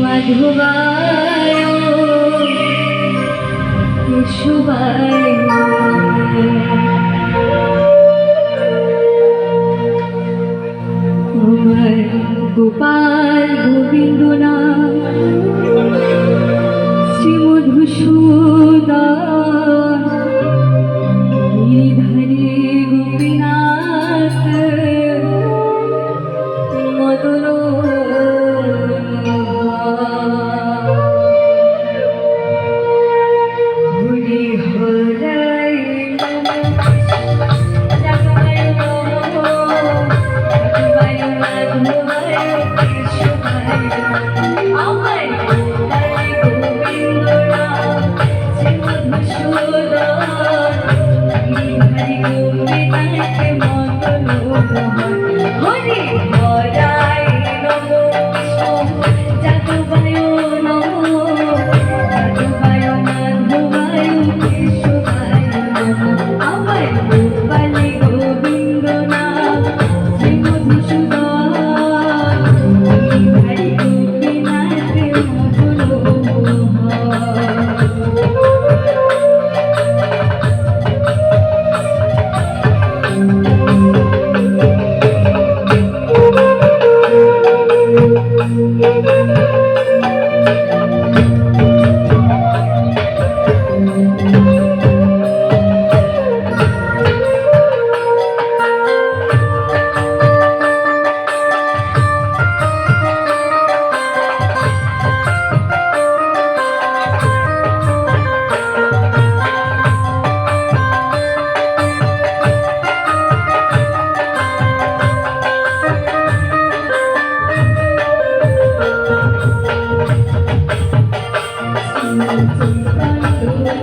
মধুবায় গোপাল গোবিন্দ না Shri মধুসূদা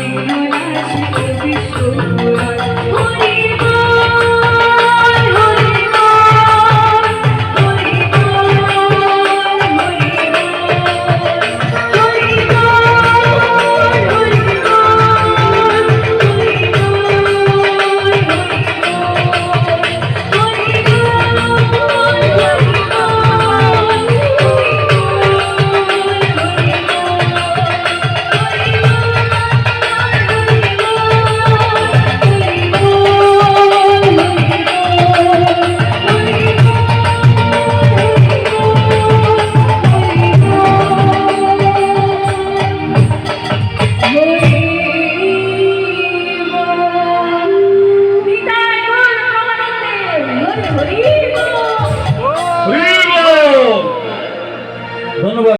Thank you. ধন্যবাদ।